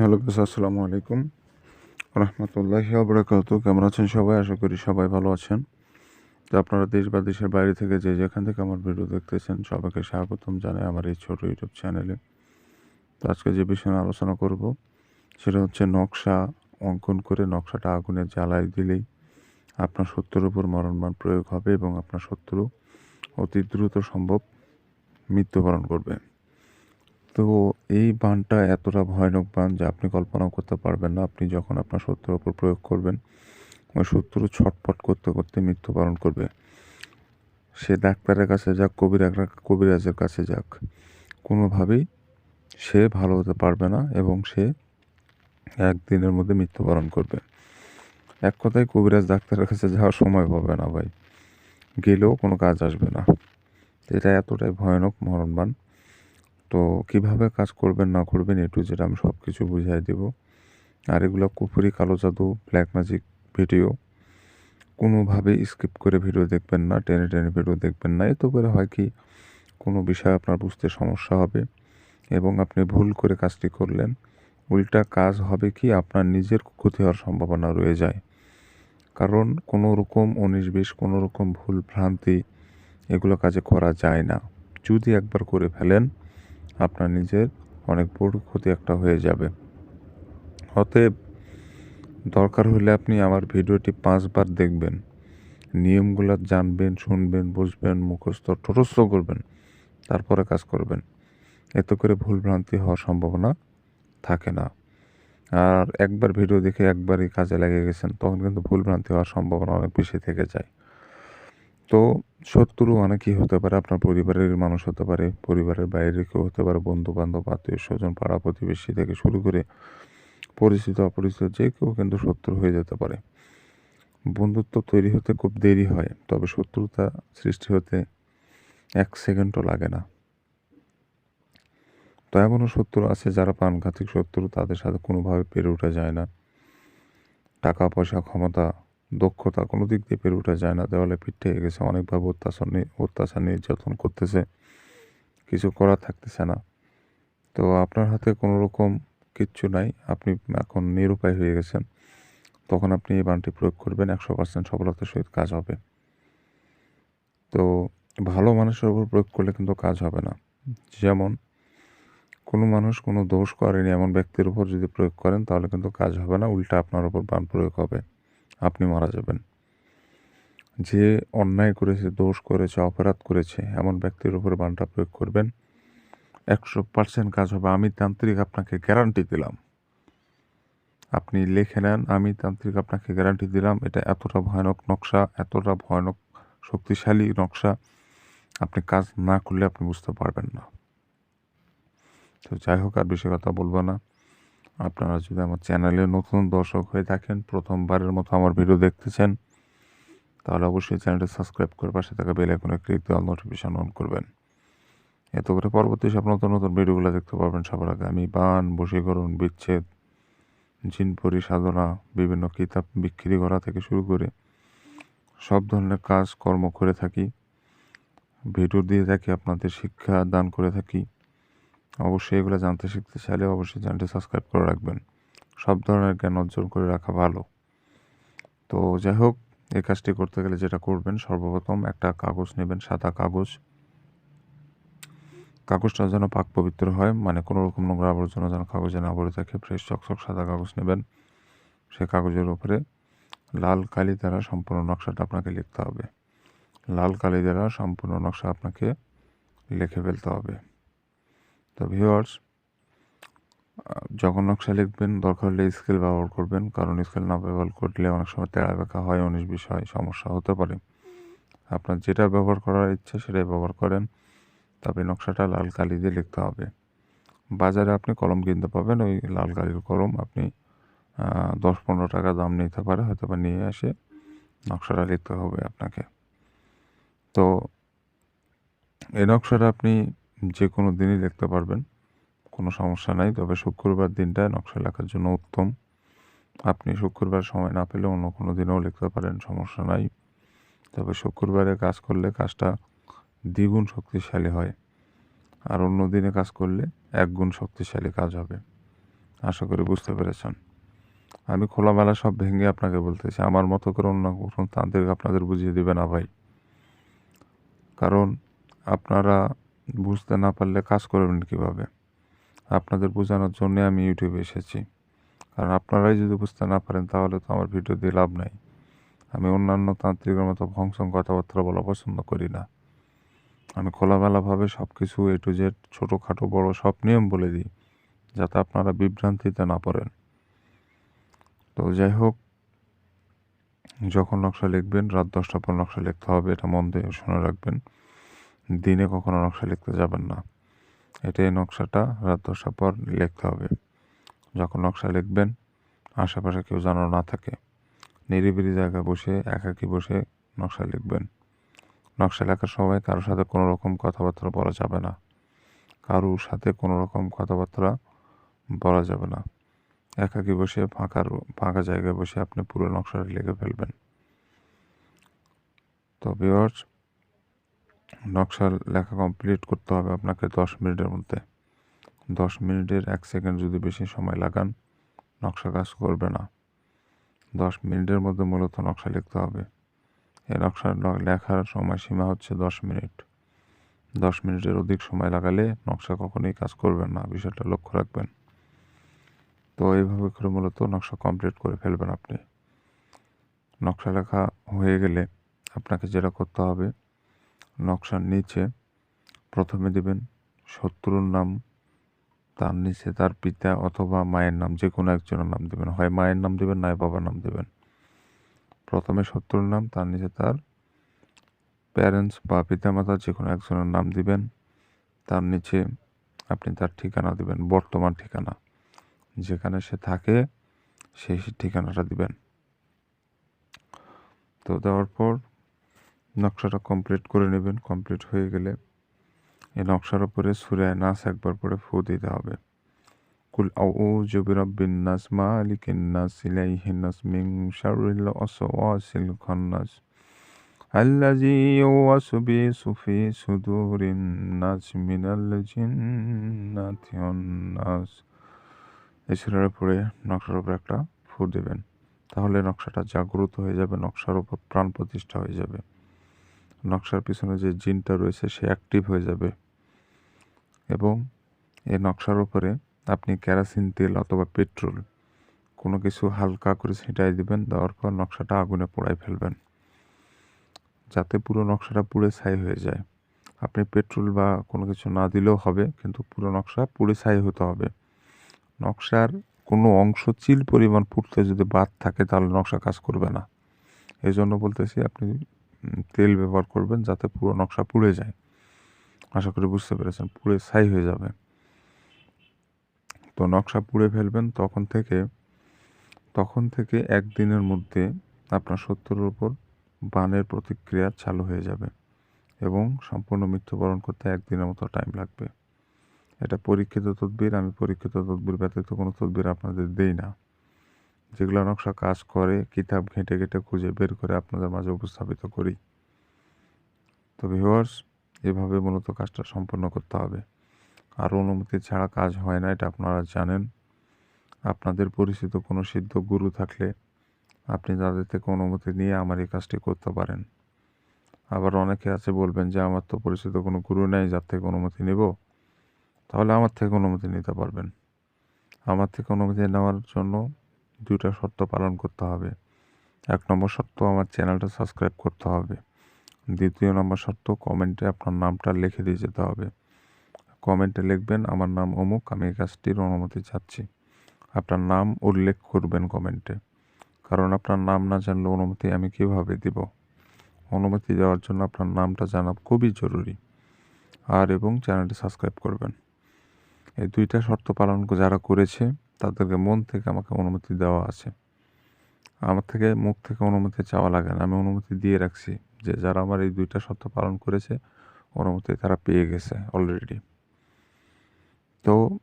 Hello গাছ আসসালামু আলাইকুম। রহমতুল্লাহি আবরাকাত কেমন আছেন সবাই? আশা করি সবাই ভালো আছেন। তো আপনারা দেশ বা দেশের বাইরে থেকে যে যেখান থেকে আমার ভিডিও দেখতেছেন, সবাইকে স্বাগতম জানাই আমার এই ছোট ইউটিউব চ্যানেলে। তো আজকে যে বিষয়ে আলোচনা করব, সেটা হচ্ছে নকশা, অঙ্কন করে নকশাটা আগুনে জ্বালাই দিলেই আপনার শত্রুর উপর মরণমান প্রয়োগ হবে এবং আপনার শত্রু অতি দ্রুত সম্ভব মৃত্যুবরণ করবে। তো এই বানটা এতটা ভয়ানক বান যে আপনি কল্পনাও করতে পারবেন না। আপনি যখন আপনার শত্রুর ওপর প্রয়োগ করবেন, ওই শত্রু ছটপট করতে করতে মৃত্যুবরণ করবে। সে ডাক্তারের কাছে যাক, কবির কবিরাজের কাছে যাক, কোনোভাবেই সে ভালো হতে পারবে না এবং সে একদিনের মধ্যে মৃত্যুবরণ করবে। এক কথায় কবিরাজ ডাক্তারের কাছে যাওয়ার সময় পাবে না ভাই। গেলেও কোনো কাজ আসবে না। এটা এতটাই ভয়ানক মরণবান। তো কীভাবে কাজ করবেন, না করবেন এটু যেটা আমি সব কিছু বুঝাই দেব। আর এগুলো কুপুরি কালো জাদু ব্ল্যাক ম্যাজিক ভিডিও কোনোভাবে স্কিপ করে ভিডিও দেখবেন না, টেনে টেনে ভিডিও দেখবেন না। এত করে হয় কি, কোনো বিষয় আপনার বুঝতে সমস্যা হবে এবং আপনি ভুল করে কাজটি করলেন, উল্টা কাজ হবে কি, আপনার নিজের ক্ষতি হওয়ার সম্ভাবনা রয়ে যায়। কারণ কোনো রকম উনিশ বিশ কোনো রকম ভুল ভ্রান্তি এগুলো কাজে করা যায় না। যদি একবার করে ফেলেন আপনার নিজের অনেক বড় ক্ষতি একটা হয়ে যাবে। অতএব দরকার হলে আপনি আমার ভিডিওটি পাঁচবার দেখবেন। নিয়মগুলো জানবেন, শুনবেন, বুঝবেন, মুখস্থ ঠোরস্থ করবেন, তারপরে কাজ করবেন। এত করে ভুলভ্রান্তি হওয়ার সম্ভাবনা থাকে না। আর একবার ভিডিও দেখে একবারই কাজে লেগে গেছেন, তখন কিন্তু ভুলভ্রান্তি হওয়ার সম্ভাবনা অনেক বেশি থেকে যায়। তো শত্রু অনেকেই হতে পারে? আপনার পরিবারের মানুষ হতে পারে, পরিবারের বাইরে কেউ হতে পারে বন্ধু বান্ধব আত্মীয় স্বজন, পাড়া প্রতিবেশী থেকে শুরু করে পরিচিত, অপরিচিত যে কেউ কিন্তু শত্রু হয়ে যেতে পারে। বন্ধুত্ব তৈরি হতে খুব দেরি হয়, তবে শত্রুতা সৃষ্টি হতে এক সেকেন্ডও লাগে না। তো এমনও শত্রু আছে যারা প্রাণঘাতিক শত্রু, তাদের সাথে কোনোভাবে পেরে ওঠা যায় না। টাকা, পয়সা, ক্ষমতা দক্ষতা কোনো দিক দিয়ে পেরে ওঠা যায় না। দেওয়ালে পিঠে গেছে, অনেকভাবে অত্যাচার অত্যাচার নির্যাতন করতেছে। কিছু করার থাকতেছে না। তো আপনার হাতে কোনো রকম কিচ্ছু নাই, আপনি এখন নিরুপায় হয়ে গেছেন। তখন আপনি এই বানটি প্রয়োগ করবেন, একশো পার্সেন্ট সফলতার সহিত কাজ হবে। তো ভালো মানুষের উপর প্রয়োগ করলে কিন্তু কাজ হবে না। যেমন, কোনো মানুষ কোনো দোষ করেনি এমন ব্যক্তির উপর যদি প্রয়োগ করেন, তাহলে কিন্তু কাজ হবে না, উল্টা আপনার উপর বান প্রয়োগ হবে। আপনি মারা যাবেন। যে অন্যায় করেছে, দোষ করেছে, অপরাধ করেছে, এমন ব্যক্তির উপর বানটা প্রয়োগ করবেন। একশো পার্সেন্ট কাজ হবে। আমি তান্ত্রিক আপনাকে গ্যারান্টি দিলাম। আপনি লিখে নেন, আমি তান্ত্রিক আপনাকে গ্যারান্টি দিলাম। এটা এতটা ভয়ানক নকশা, এতটা ভয়ানক শক্তিশালী নকশা। আপনি কাজ না করলে আপনি বুঝতে পারবেন না। তো যাই হোক, আর বেশি কথা বলব না। আপনারা যদি আমার চ্যানেলে নতুন দর্শক হয়ে থাকেন, প্রথমবারের মতো আমার ভিডিও দেখতেছেন, তাহলে অবশ্যই চ্যানেলটি সাবস্ক্রাইব করে পাশে থাকা বেল আইকনে ক্লিক দিয়ে নোটিফিকেশন অন করবেন। এত করে পরবর্তী সব নতুন নতুন ভিডিওগুলো দেখতে পারবেন সবার আগে। আমি বান, বশীকরণ, বিচ্ছেদ জিনপরি সাধনা, বিভিন্ন কিতাব বিক্রি করা থেকে শুরু করে সব ধরনের কাজ, কর্ম করে থাকি। ভিডিও দিয়ে থাকি, আপনাদের শিক্ষা দান করে থাকি। অবশ্যই এগুলো জানতে শিখতে চাইলে অবশ্যই চ্যানেলটি সাবস্ক্রাইব করে রাখবেন। সব ধরনের জ্ঞান অর্জন করে রাখা ভালো। তো যাই হোক, এই কাজটি করতে গেলে যেটা করবেন, সর্বপ্রথম একটা কাগজ নেবেন, সাদা কাগজ। কাগজটা যেন পাক পবিত্র হয় মানে কোনো রকম নোংরা আবর্জনা যেন কাগজে না পড়ে থাকে, ফ্রেশ চকচক সাদা কাগজ নেবেন। সে কাগজের উপরে লাল কালি দ্বারা সম্পূর্ণ নকশাটা আপনাকে লিখতে হবে। লাল কালি দ্বারা সম্পূর্ণ নকশা আপনাকে লিখে ফেলতে হবে। তো ভিওয়ার্স যখন নকশা লিখবেন, দরকার হলে স্কেল ব্যবহার করবেন, কারণ স্কেল না ব্যবহার করলে অনেক সময় তেড়া বেঁকা হয়, উনিশ বিষয় সমস্যা হতে পারে। আপনার যেটা ব্যবহার করার ইচ্ছে সেটাই ব্যবহার করেন, তবে নকশাটা লাল কালি দিয়ে লিখতে হবে। বাজারে আপনি কলম কিনতে পাবেন, ওই লাল কালির কলম, আপনি দশ পনেরো টাকা দাম নিতে পারে হয়তো বা নিয়ে এসে নকশাটা লিখতে হবে আপনাকে। তো এই নকশাটা আপনি যে কোনো দিনই লিখতে পারবেন। কোনো সমস্যা নাই, তবে শুক্রবার দিনটা নকশা লেখার জন্য উত্তম। আপনি শুক্রবার সময় না পেলে অন্য কোনো দিনেও লিখতে পারেন, সমস্যা নাই। তবে শুক্রবারে কাজ করলে কাজটা দ্বিগুণ শক্তিশালী হয়। আর অন্য দিনে কাজ করলে এক গুণ শক্তিশালী কাজ হবে। আশা করি বুঝতে পেরেছেন। আমি খোলামেলা সব ভেঙে আপনাকে বলতেছি, আমার মতো করে অন্য কোনো তান্ত্রিক আপনাদের বুঝিয়ে দিবে না ভাই। কারণ আপনারা বুঝতে না পারলে কাজ করবেন কীভাবে? আপনাদের বোঝানোর জন্য আমি ইউটিউবে এসেছি। কারণ আপনারাই যদি বুঝতে না পারেন, তাহলে তো আমার ভিডিও দিয়ে লাভ নাই। আমি অন্যান্য তান্ত্রিকের মতো ভংসং কথাবার্তা বলা পছন্দ করি না। আমি খোলামেলাভাবে সব কিছু এ টু জেড ছোটোখাটো বড় সব নিয়ম বলে দিই, যাতে আপনারা বিভ্রান্তিতে না পড়েন। তো যাই হোক, যখন নকশা লিখবেন, রাত দশটা পর নকশা লিখতে হবে, এটা মন দিয়ে শুনে রাখবেন। দিনে কখনো নকশা লিখতে যাবেন না। এটা এই নকশাটা রাত দশটার পর লিখতে হবে। যখন নকশা লিখবেন, আশেপাশে কেউ যেন না থাকে। নিরিবিলি জায়গায় বসে, একাকি বসে নকশা লিখবেন। নকশা লেখার সময় কারোর সাথে কোনো রকম কথাবার্তা বলা যাবে না। কারোর সাথে কোনো রকম কথাবার্তা বলা যাবে না। একাকি বসে ফাঁকার ফাঁকা জায়গায় বসে আপনি পুরো নকশাটা লিখে ফেলবেন। তো নকশা লেখা কমপ্লিট করতে হবে আপনাকে দশ মিনিটের মধ্যে। দশ মিনিটের এক সেকেন্ড যদি বেশি সময় লাগান, নকশা কাজ করবে না। দশ মিনিটের মধ্যে মূলত নকশা লিখতে হবে। এই নকশা লেখার সময়সীমা হচ্ছে দশ মিনিট। দশ মিনিটের অধিক সময় লাগালে নকশা কখনোই কাজ করবে না, বিষয়টা লক্ষ্য রাখবেন। তো এইভাবে করে মূলত নকশা কমপ্লিট করে ফেলবেন আপনি। নকশা লেখা হয়ে গেলে আপনাকে যেটা করতে হবে নকশার নিচে প্রথমে দেবেন শত্রুর নাম, তার নিচে তার পিতা অথবা মায়ের নাম, যে কোনো একজনের নাম দেবেন। হয় মায়ের নাম দেবেন, নয় বাবার নাম দেবেন। প্রথমে শত্রুর নাম, তার নিচে তার প্যারেন্টস বা পিতামাতার যে কোনো একজনের নাম দিবেন। তার নিচে আপনি তার ঠিকানা দিবেন, বর্তমান ঠিকানা। যেখানে সে থাকে, সেই ঠিকানাটা দিবেন। তো দেওয়ার পর নকশাটা কমপ্লিট করে নেবেন কমপ্লিট হয়ে গেলে এই নকশার উপরে সুরায় নাস একবার পরে ফু দিতে হবে। কুল আউযু বিরাব্বিন নাস, মালিকিন নাস ইলাইহিন নাস, মিন শাররিল ওয়াসওয়াসিল খান্নাস। আল্লাযী ইউওয়াসু বিসুফি সুদুরিন নাস মিনাল জিন্নাতি ওয়ান এই সুরার পরে নকশার উপরে একটা ফু দেবেন। তাহলে নকশাটা জাগ্রত হয়ে যাবে, নকশার উপর প্রাণ প্রতিষ্ঠা হয়ে যাবে। নকশার পিছনে যে জিনটা রয়েছে সে অ্যাক্টিভ হয়ে যাবে। এবং এই নকশার উপরে আপনি কেরাসিন, তেল অথবা পেট্রোল কোনো কিছু হালকা করে ছিটাই দিবেন, দেওয়ার পর নকশাটা আগুনে পোড়াই ফেলবেন। যাতে পুরো নকশাটা পুড়ে ছাই হয়ে যায়। আপনি পেট্রোল বা কোনো কিছু না দিলেও হবে, কিন্তু পুরো নকশা পুড়ে ছাই হতে হবে। নকশার কোনো অংশ চিল পরিমাণ পুড়তে যদি বাদ থাকে, তাহলে নকশা কাজ করবে না। এই জন্য বলতেছি, আপনি তেল ব্যবহার করবেন যাতে পুরো নকশা পুড়ে যায়। আশা করি বুঝতে পেরেছেন, পুড়ে ছাই হয়ে যাবে। তো নকশা পুড়ে ফেলবেন তখন থেকে তখন থেকে একদিনের মধ্যে আপনার শত্রুর উপর বানের প্রতিক্রিয়া চালু হয়ে যাবে এবং সম্পূর্ণ মৃত্যুবরণ করতে একদিনের মতো টাইম লাগবে। এটা পরীক্ষিত তদবির, আমি পরীক্ষিত তদবির ব্যতীত কোনো তদবির আপনাদের দেই না। যেগুলো নকশা কাজ করে, কিতাব ঘেঁটে ঘেঁটে খুঁজে বের করে আপনাদের মাঝে উপস্থাপিত করি। তো ভিউয়ার্স এভাবে মূলত কাজটা সম্পন্ন করতে হবে। আর অনুমতি ছাড়া কাজ হয় না, এটা আপনারা জানেন। আপনাদের পরিচিত কোনো সিদ্ধ গুরু থাকলে আপনি তাদের থেকে অনুমতি নিয়ে আমার এই কাজটি করতে পারেন। আবার অনেকে আছে বলবেন যে, আমার তো পরিচিত কোনো গুরু নেই, যার থেকে অনুমতি নেব। তাহলে আমার থেকে অনুমতি নিতে পারবেন। আমার থেকে অনুমতি নেওয়ার জন্য দুইটা শর্ত পালন করতে হবে। এক নম্বর শর্ত, আমার চ্যানেলটা সাবস্ক্রাইব করতে হবে। দ্বিতীয় নম্বর শর্ত, কমেন্টে আপনার নামটা লিখে দিয়ে যেতে হবে। কমেন্টে লিখবেন, আমার নাম অমুক, আমি এই কাজটির অনুমতি চাচ্ছি। আপনার নাম উল্লেখ করবেন কমেন্টে। কারণ আপনার নাম না জানলে অনুমতি আমি কীভাবে দিব? অনুমতি দেওয়ার জন্য আপনার নামটা জানা খুবই জরুরি। আর এবং চ্যানেলটি সাবস্ক্রাইব করবেন। এই দুইটা শর্ত পালন যারা করেছে তাদেরকে মন থেকে আমাকে অনুমতি দেওয়া আছে। আমার থেকে মুখ থেকে অনুমতি চাওয়া লাগে না। আমি অনুমতি দিয়ে রাখছি যে যারা আমার এই দুইটা শর্ত পালন করেছে, অনুমতি তারা পেয়ে গেছে অলরেডি তো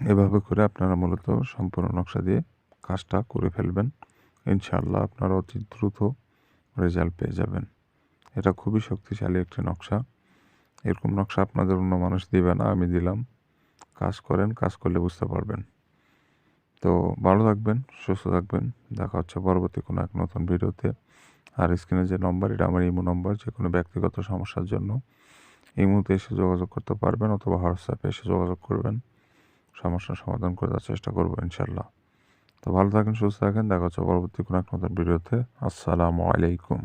এভাবে করে আপনারা মূলত সম্পূর্ণ নকশা দিয়ে কাজটা করে ফেলবেন। ইনশাআল্লাহ আপনারা অতি দ্রুত রেজাল্ট পেয়ে যাবেন। এটা খুবই শক্তিশালী একটি নকশা। এরকম নকশা আপনাদের অন্য মানুষ দিবে না, আমি দিলাম। কাজ করেন, কাজ করলে বুঝতে পারবেন। তো ভালো থাকবেন, সুস্থ থাকবেন। দেখা হচ্ছে পরবর্তী কোনো এক নতুন ভিডিওতে। আর স্ক্রিনে যে নম্বর, এটা আমার ইমো নম্বর যে কোনো ব্যক্তিগত সমস্যার জন্য। ইমোতে এসে যোগাযোগ করতে পারবেন অথবা হোয়াটসঅ্যাপে এসে যোগাযোগ করবেন। সমস্যার সমাধান করে দেওয়ার চেষ্টা করব ইনশাল্লাহ তো ভালো থাকেন, সুস্থ থাকেন। দেখা হচ্ছে পরবর্তী কোনো এক নতুন ভিডিওতে। আসসালামু আলাইকুম।